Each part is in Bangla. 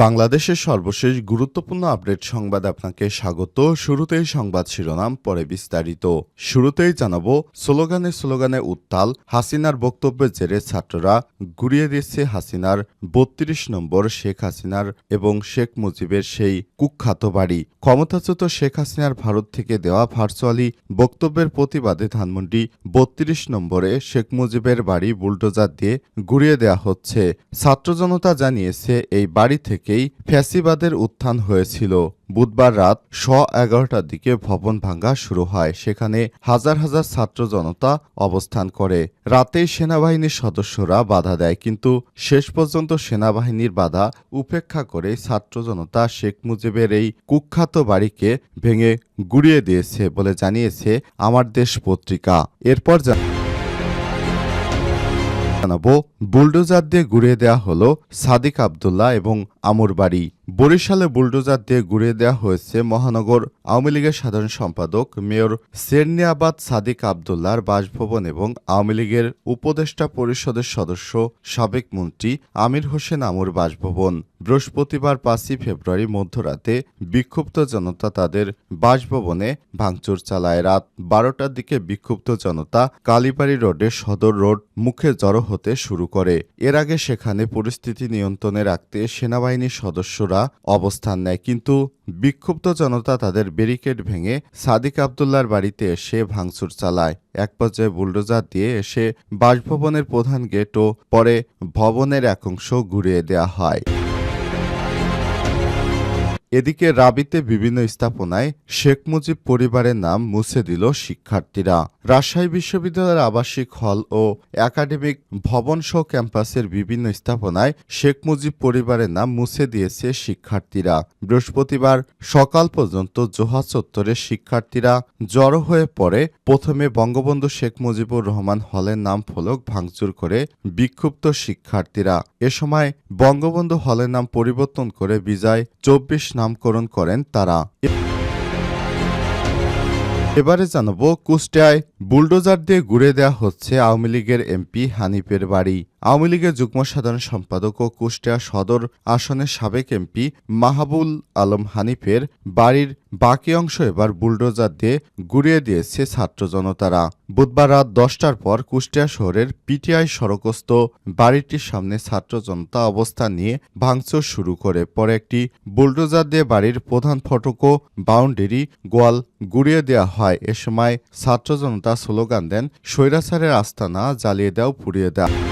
বাংলাদেশের সর্বশেষ গুরুত্বপূর্ণ আপডেট সংবাদ আপনাকে স্বাগত। শুরুতেই সংবাদ শিরোনাম, পরে বিস্তারিত। শুরুতেই জানাব স্লোগানে স্লোগানে উত্তাল, হাসিনার বক্তব্যের জেরে ছাত্ররা গুড়িয়ে দিচ্ছে হাসিনার বত্রিশ নম্বর শেখ হাসিনার এবং শেখ মুজিবের সেই কুখ্যাত বাড়ি। ক্ষমতাচ্যুত শেখ হাসিনার ভারত থেকে দেওয়া ভার্চুয়ালি বক্তব্যের প্রতিবাদে ধানমন্ডি বত্রিশ নম্বরে শেখ মুজিবের বাড়ি বুলডোজার দিয়ে গুড়িয়ে দেওয়া হচ্ছে। ছাত্র জনতা জানিয়েছে এই বাড়ি থেকেই ফ্যাসিবাদের উত্থান হয়েছিল। বুধবার রাত স এগারোটার দিকে ভবন ভাঙ্গা শুরু হয়, সেখানে হাজার হাজার ছাত্র জনতা অবস্থান করে। রাতেই সেনাবাহিনীর সদস্যরা বাধা দেয়, কিন্তু শেষ পর্যন্ত সেনাবাহিনীর বাধা উপেক্ষা করে ছাত্র জনতা শেখ মুজিবের এই কুখ্যাত বাড়িকে ভেঙে গুড়িয়ে দিয়েছে বলে জানিয়েছে আমার দেশ পত্রিকা। এরপর জানাব বুলডোজার দিয়ে গুড়িয়ে দেওয়া হলো সাদিক আবদুল্লাহ এবং আমর বাড়ি। বরিশালে বুলডোজার দিয়ে গুড়িয়ে দেওয়া হয়েছে মহানগর আওয়ামী লীগের সাধারণ সম্পাদক মেয়র সেরনিয়াবাদ সাদিক আবদুল্লার বাসভবন এবং আওয়ামী লীগের উপদেষ্টা পরিষদের সদস্য সাবেক মন্ত্রী আমির হোসেন আমর বাসভবন। বৃহস্পতিবার পাঁচই ফেব্রুয়ারি মধ্যরাতে বিক্ষুব্ধ জনতা তাদের বাসভবনে ভাঙচুর চালায়। রাত বারোটার দিকে বিক্ষুব্ধ জনতা কালীবাড়ি রোডে সদর রোড মুখে জড়ো হতে শুরু করে। এর আগে সেখানে পরিস্থিতি নিয়ন্ত্রণে রাখতে সেনাবাহিনীর সদস্যরা অবস্থান নেয়, কিন্তু বিক্ষুব্ধ জনতা তাদের ব্যারিকেড ভেঙে সাদিক আবদুল্লার বাড়িতে এসে ভাঙচুর চালায়। এক পর্যায়ে বুলডোজার দিয়ে এসে বাসভবনের প্রধান গেট ও পরে ভবনের এক অংশ ঘুরিয়ে দেওয়া হয়। এদিকে রাবিতে বিভিন্ন স্থাপনায় শেখ মুজিব পরিবারের নাম মুছে দিল শিক্ষার্থীরা। রাজশাহী বিশ্ববিদ্যালয়ের আবাসিক হল ও একাডেমিক ভবনসহ ক্যাম্পাসের বিভিন্ন স্থাপনায় শেখ মুজিব পরিবারের নাম মুছে দিয়েছে শিক্ষার্থীরা। বৃহস্পতিবার সকাল পর্যন্ত জোহা চত্বরে শিক্ষার্থীরা জড়ো হয়ে পড়ে। প্রথমে বঙ্গবন্ধু শেখ মুজিবুর রহমান হলের নাম ফলক ভাঙচুর করে বিক্ষুব্ধ শিক্ষার্থীরা। এ সময় বঙ্গবন্ধু হলের নাম পরিবর্তন করে বিজয় চব্বিশ নামকরণ করেন তারা। এবারে জানাব কুষ্টিয়ায় বুলডোজার দিয়ে ঘুরে দেওয়া হচ্ছে আওয়ামী লীগের এমপি হানিফের বাড়ি। আওয়ামী লীগের যুগ্ম সাধারণ সম্পাদক ও কুষ্টিয়া সদর আসনের সাবেক এমপি মাহাবুল আলম হানিফের বাড়ির বাকি অংশ এবার বুলডোজার দিয়ে গুড়িয়ে দিয়েছে ছাত্র জনতারা। বুধবার রাত দশটার পর কুষ্টিয়া শহরের পিটিআই সড়কস্থ বাড়িটির সামনে ছাত্র জনতা অবস্থান নিয়ে ভাঙচুর শুরু করে। পরে একটি বুলডোজার দিয়ে বাড়ির প্রধান ফটক ও বাউন্ডারি গোয়াল গুড়িয়ে দেওয়া হয়। এ সময় ছাত্র জনতা স্লোগান দেন, স্বৈরাচারের আস্তানা জ্বালিয়ে দাও, পুড়িয়ে দাও দাও।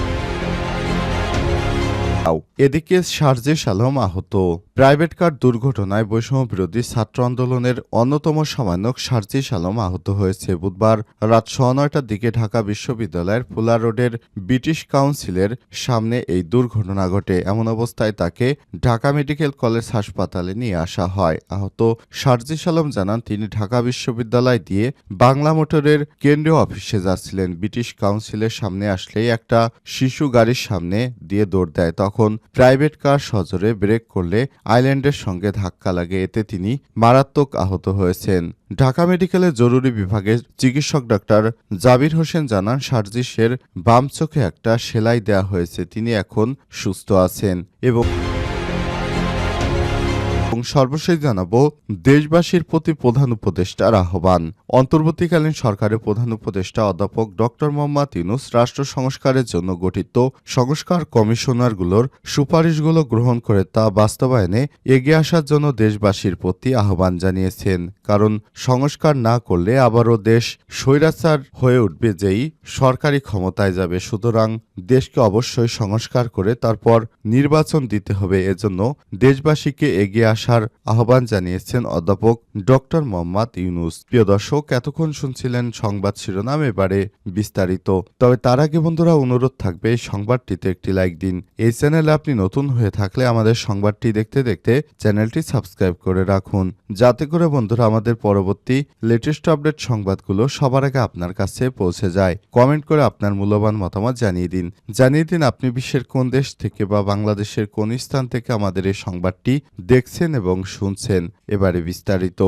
এদিকে সার্জে সালম আহত। প্রাইভেট কার দুর্ঘটনায় বৈষম্য বিরোধী ছাত্র আন্দোলনের অন্যতম সমন্বয়ক শারজিস আলম আহত হয়েছে বুধবার রাত সোয়া নয়টার দিকে ঢাকা বিশ্ববিদ্যালয়ের ফুলা রোডের ব্রিটিশ কাউন্সিলের সামনে এই দুর্ঘটনা ঘটে। এমন অবস্থায় তাকে ঢাকা মেডিকেল কলেজ হাসপাতালে নিয়ে আসা হয়। আহত শারজিস আলম জানান, তিনি ঢাকা বিশ্ববিদ্যালয় দিয়ে বাংলা মোটরের কেন্দ্রীয় অফিসে যাচ্ছিলেন। ব্রিটিশ কাউন্সিলের সামনে আসলেই একটা শিশু গাড়ির সামনে দিয়ে দৌড় দেয়। তখন প্রাইভেট কার সজোরে ব্রেক করলে আইল্যান্ডের সঙ্গে ধাক্কা লাগে এতে তিনি মারাত্মক আহত হয়েছেন। ঢাকা মেডিকেলে জরুরি বিভাগের চিকিৎসক ডাক্তার জাবির হোসেন জানান, সার্জিসের বাম চোখে একটা সেলাই দেয়া হয়েছে, তিনি এখন সুস্থ আছেন এবং সর্বশেষ জানাব, দেশবাসীর প্রতি প্রধান উপদেষ্টার আহ্বান। অন্তর্বর্তীকালীন সরকারের প্রধান উপদেষ্টা অধ্যাপক ডক্টর মোহাম্মদ ইউনুস রাষ্ট্র সংস্কারের জন্য গঠিত সংস্কার কমিশনারগুলোর সুপারিশগুলো গ্রহণ করে তা বাস্তবায়নে এগিয়ে আসার জন্য দেশবাসীর প্রতি আহ্বান জানিয়েছেন। কারণ সংস্কার না করলে আবারও দেশ স্বৈরাচার হয়ে উঠবে যেই সরকারি ক্ষমতায় যাবে। সুতরাং দেশকে অবশ্যই সংস্কার করে তারপর নির্বাচন দিতে হবে। এজন্য দেশবাসীকে এগিয়ে আসার আহ্বান জানিয়েছেন অধ্যাপক ডক্টর মোহাম্মদ ইউনুস। প্রিয় দর্শক, এতক্ষণ শুনছিলেন সংবাদ শিরোনাম, এবারে বিস্তারিত। তবে তার আগে বন্ধুরা, অনুরোধ থাকবে, সংবাদটিতে একটি লাইক দিন। এই চ্যানেলে আপনি নতুন হয়ে থাকলে আমাদের সংবাদটি দেখতে দেখতে চ্যানেলটি সাবস্ক্রাইব করে রাখুন। যাতে করে বন্ধুরা, আমাদের পরবর্তী লেটেস্ট আপডেট সংবাদগুলো সবার আগে আপনার কাছে পৌঁছে যায়। কমেন্ট করে আপনার মূল্যবান মতামত জানিয়ে দিন। জানিয়ে দিন, আপনি বিশ্বের কোন দেশ থেকে বা বাংলাদেশের কোন স্থান থেকে আমাদের এই সংবাদটি দেখছেন এবং শুনছেন এবারে বিস্তারিত।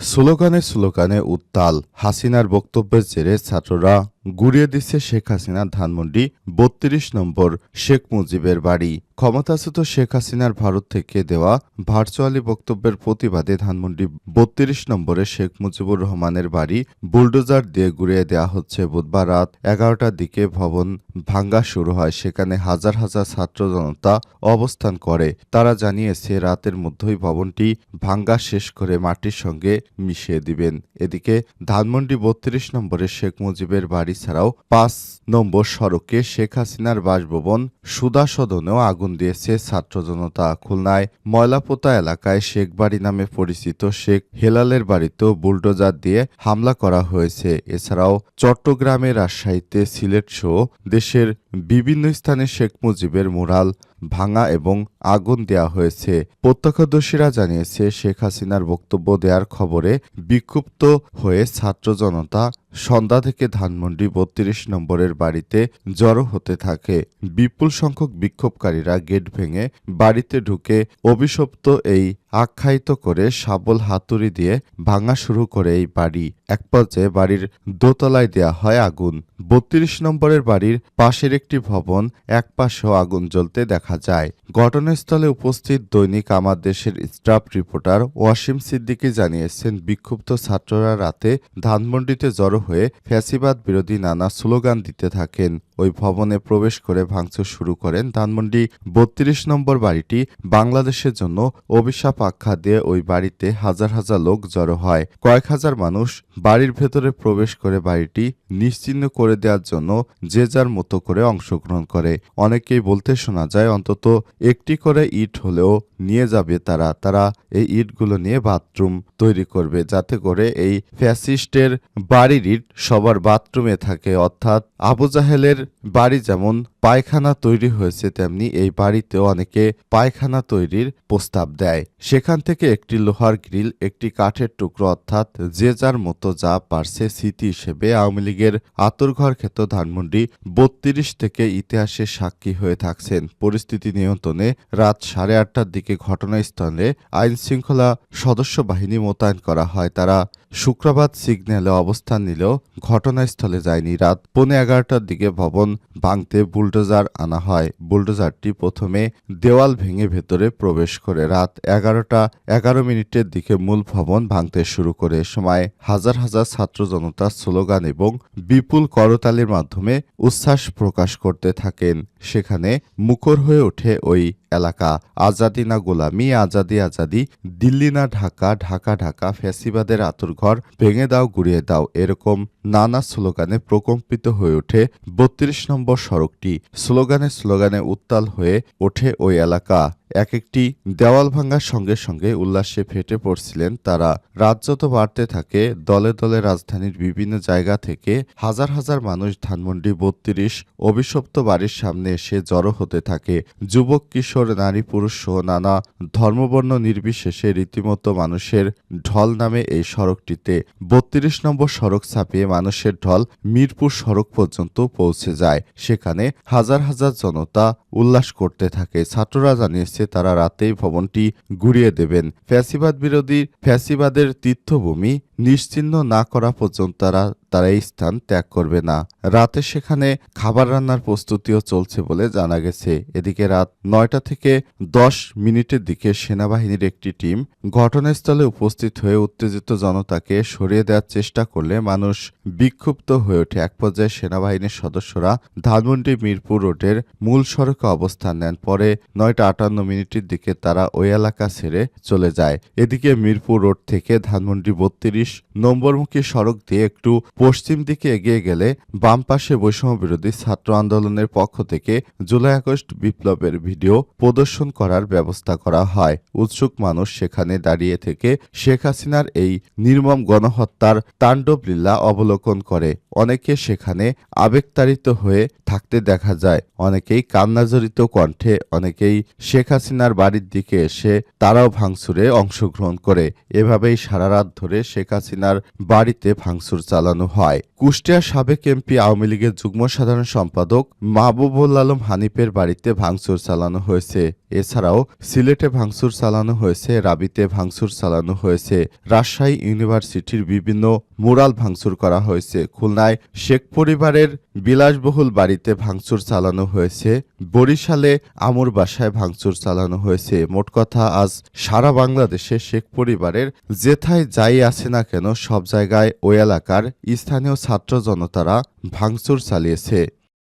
স্লোগানে স্লোগানে উত্তাল হাসিনার বক্তব্যের জেরে ছাত্ররা গুড়িয়ে দিচ্ছে শেখ হাসিনা ধানমন্ডি, বত্রিশ নম্বর শেখ মুজিবের বাড়ি। ক্ষমতাচ্যুত শেখ হাসিনার ভারত থেকে দেওয়া ভার্চুয়ালি বক্তব্যের প্রতিবাদে ধানমন্ডি বত্রিশ নম্বরে শেখ মুজিবুর রহমানের বাড়ি বুলডোজার দিয়ে গুড়িয়ে দেওয়া হচ্ছে বুধবার রাত এগারোটার দিকে ভবন ভাঙ্গা শুরু হয়। সেখানে হাজার হাজার ছাত্র জনতা অবস্থান করে। তারা জানিয়েছে, রাতের মধ্যেই ভবনটি ভাঙ্গা শেষ করে মাটির সঙ্গে মিশিয়ে দিবেন। এদিকে ধানমন্ডি বত্রিশ নম্বরে শেখ মুজিবের বাড়ি ছাড়াও পাঁচ নম্বর সড়কে শেখ হাসিনার বাসভবন সুদা সদনেও আগুন দিয়েছে ছাত্র জনতা খুলনায়। ময়লাপোতা এলাকায় শেখ বাড়ি নামে পরিচিত শেখ হেলালের বাড়িতেও বুলডোজার দিয়ে হামলা করা হয়েছে। এছাড়াও চট্টগ্রামে রাজশাহীতে সিলেট সহ দেশের বিভিন্ন স্থানে শেখ মুজিবের মুরাল ভাঙা এবং আগুন দেয়া হয়েছে। প্রত্যক্ষদর্শীরা জানিয়েছে, শেখ হাসিনার বক্তব্য দেওয়ার খবরে বিক্ষুব্ধ হয়ে ছাত্র জনতা সন্ধ্যা থেকে ধানমন্ডি বত্রিশ নম্বরের বাড়িতে জড়ো হতে থাকে। বিপুল সংখ্যক বিক্ষোভকারীরা গেট ভেঙে বাড়িতে ঢুকে অভিশপ্ত এই আখ্যায়িত করে শাবল হাতুড়ি দিয়ে ভাঙা শুরু করে এই বাড়ি। এক পর্যায়ে বাড়ির দোতলায় দেয়া হয় আগুন। বত্রিশ নম্বরের বাড়ির পাশের একটি ভবন এক পাশেও আগুন জ্বলতে দেখা যায়। ঘটনাস্থলে উপস্থিত দৈনিক আমার দেশের স্টাফ রিপোর্টার ওয়াসিম সিদ্দিকী জানিয়েছেন, বিক্ষুব্ধ ছাত্ররা রাতে ধানমন্ডিতে জড়ো হয়ে ফ্যাসিবাদ বিরোধী নানা স্লোগান দিতে থাকেন। ওই ভবনে প্রবেশ করে ভাঙচুর শুরু করেন ধানমন্ডি বত্রিশ নম্বর বাড়িটি। বাংলাদেশের জন্য অভিশাপ আখ্যা দিয়ে ওই বাড়িতে হাজার হাজার লোক জড়ো হয়। কয়েক হাজার মানুষ বাড়ির ভেতরে প্রবেশ করে বাড়িটি নিশ্চিহ্ন করে দেওয়ার জন্য যে যার মতো করে অংশগ্রহণ করে। অনেকেই বলতে শোনা যায়, অন্তত একটি করে ইট হলেও নিয়ে যাবে তারা। তারা এই ইটগুলো নিয়ে বাথরুম তৈরি করবে, যাতে করে এই ফ্যাসিস্টের বাড়ির ইট সবার বাথরুমে থাকে, অর্থাৎ আবু জাহেলের বাড়ি যেমন পায়খানা তৈরি হয়েছে, তেমনি এই বাড়িতেও অনেকে পায়খানা তৈরির প্রস্তাব দেয়। সেখান থেকে একটি লোহার গ্রিল, একটি কাঠের টুকরো, অর্থাৎ যে যার মতো যা পারছে স্মৃতি হিসেবে আওয়ামী লীগের আতরঘর ক্ষেত্র ধানমন্ডি বত্রিশ থেকে ইতিহাসে সাক্ষী হয়ে থাকছেন। পরিস্থিতি নিয়ন্ত্রণে রাত সাড়ে আটটার দিকে ঘটনাস্থলে আইন শৃঙ্খলা সদস্য বাহিনী মোতায়েন করা হয়। তারা শুক্রবার সিগন্যালে অবস্থান নিলেও ঘটনাস্থলে যায়নি রাত। পৌনে এগারোটার দিকে ভবন ভাঙতে বুলডোজার আনা হয়। বুলডোজারটি প্রথমে দেওয়াল ভেঙে ভেতরে প্রবেশ করে। রাত এগারোটা এগারো মিনিটের দিকে মূল ভবন ভাঙতে শুরু করে। সময় হাজার হাজার ছাত্র জনতা স্লোগান এবং বিপুল করতালির মাধ্যমে উচ্ছ্বাস প্রকাশ করতে থাকেন। সেখানে মুখর হয়ে ওঠে ওই এলাকা। আজাদি না গোলামি, আজাদি আজাদি। দিল্লি না ঢাকা ঢাকা ঢাকা। ফ্যাসিবাদের আতুরঘর ভেঙে দাও, গুড়িয়ে দাও। এরকম নানা স্লোগানে প্রকম্পিত হয়ে ওঠে বত্রিশ নম্বর সড়কটি। স্লোগানে স্লোগানে উত্তাল হয়ে ওঠে ওই এলাকা। এক একটি দেওয়াল ভাঙার সঙ্গে সঙ্গে উল্লাসে ফেটে পড়ছিলেন তারা। রাজ্য তো বাড়তে থাকে, দলে দলে রাজধানীর বিভিন্ন জায়গা থেকে হাজার হাজার মানুষ ধানমন্ডি বত্রিশ অভিশপ্ত বাড়ির সামনে এসে জড়ো হতে থাকে। যুবক, কিশোর নারী, পুরুষ সহ নানা ধর্মবর্ণ নির্বিশেষে রীতিমতো মানুষের ঢল নামে এই সড়কটিতে বত্রিশ নম্বর সড়ক ছাপিয়ে মানুষের ঢল মিরপুর সড়ক পর্যন্ত পৌঁছে যায়। সেখানে হাজার হাজার জনতা উল্লাস করতে থাকে। ছাত্ররা জানিয়েছে, তারা রাতেই ভবনটি গুড়িয়ে দেবেন। ফ্যাসিবাদ বিরোধী ফ্যাসিবাদের তীর্থভূমি নিশ্চিহ্ন না করা পর্যন্ত তারা তারা এই স্থান ত্যাগ করবে না। রাতে সেখানে খাবার রান্নার প্রস্তুতিও চলছে বলে জানা গেছে। এদিকে রাত নয়টা থেকে দশ মিনিটের দিকে সেনাবাহিনীর একটি টিম ঘটনাস্থলে উপস্থিত হয়ে উত্তেজিত জনতাকে সরিয়ে দেওয়ার চেষ্টা করলে মানুষ বিক্ষুব্ধ হয়ে ওঠে। এক পর্যায়ে সেনাবাহিনীর সদস্যরা ধানমন্ডি মিরপুর রোডের মূল সড়কে অবস্থান নেন। পরে নয়টা আটান্ন মিনিটের দিকে তারা ওই এলাকা ছেড়ে চলে যায়। এদিকে মিরপুর রোড থেকে ধানমন্ডি বত্রিশ English. নম্বরমুখী সড়ক দিয়ে একটু পশ্চিম দিকে এগিয়ে গেলে বাম পাশে বৈষম্য বিরোধী ছাত্র আন্দোলনের পক্ষ থেকে জুলাই আগস্ট বিপ্লবের ভিডিও প্রদর্শন করার ব্যবস্থা করা হয়। উৎসুক মানুষ সেখানে দাঁড়িয়ে থেকে শেখ হাসিনার এই নির্মম গণহত্যার তাণ্ডব লীলা অবলোকন করে। অনেকে সেখানে আবেগতাড়িত হয়ে থাকতে দেখা যায়। অনেকেই কান্নাজড়িত কণ্ঠে, অনেকেই শেখ হাসিনার বাড়ির দিকে এসে তারাও ভাঙচুরে অংশগ্রহণ করে। এভাবেই সারা রাত ধরে শেখ হাসিনার বাড়িতে ভাঙচুর চালানো হয়। কুষ্টিয়ার সাবেক এমপি আওয়ামী লীগের যুগ্ম সাধারণ সম্পাদক মাহবুবুল আলম হানিফের বাড়িতে ভাঙচুর চালানো হয়েছে। এছাড়াও সিলেটে ভাঙচুর চালানো হয়েছে, রাবিতে ভাঙচুর চালানো হয়েছে, রাজশাহী ইউনিভার্সিটির বিভিন্ন মুরাল ভাঙচুর করা হয়েছে, খুলনায় শেখ পরিবারের বিলাসবহুল বাড়িতে ভাঙচুর চালানো হয়েছে, বরিশালে আমুর বাসায় ভাঙচুর চালানো হয়েছে। মোট কথা, আজ সারা বাংলাদেশে শেখ পরিবারের যেথায় যাই আছে না কেন সব জায়গায় ওই এলাকার স্থানীয় ছাত্র জনতারা ভাঙচুর চালিয়েছে।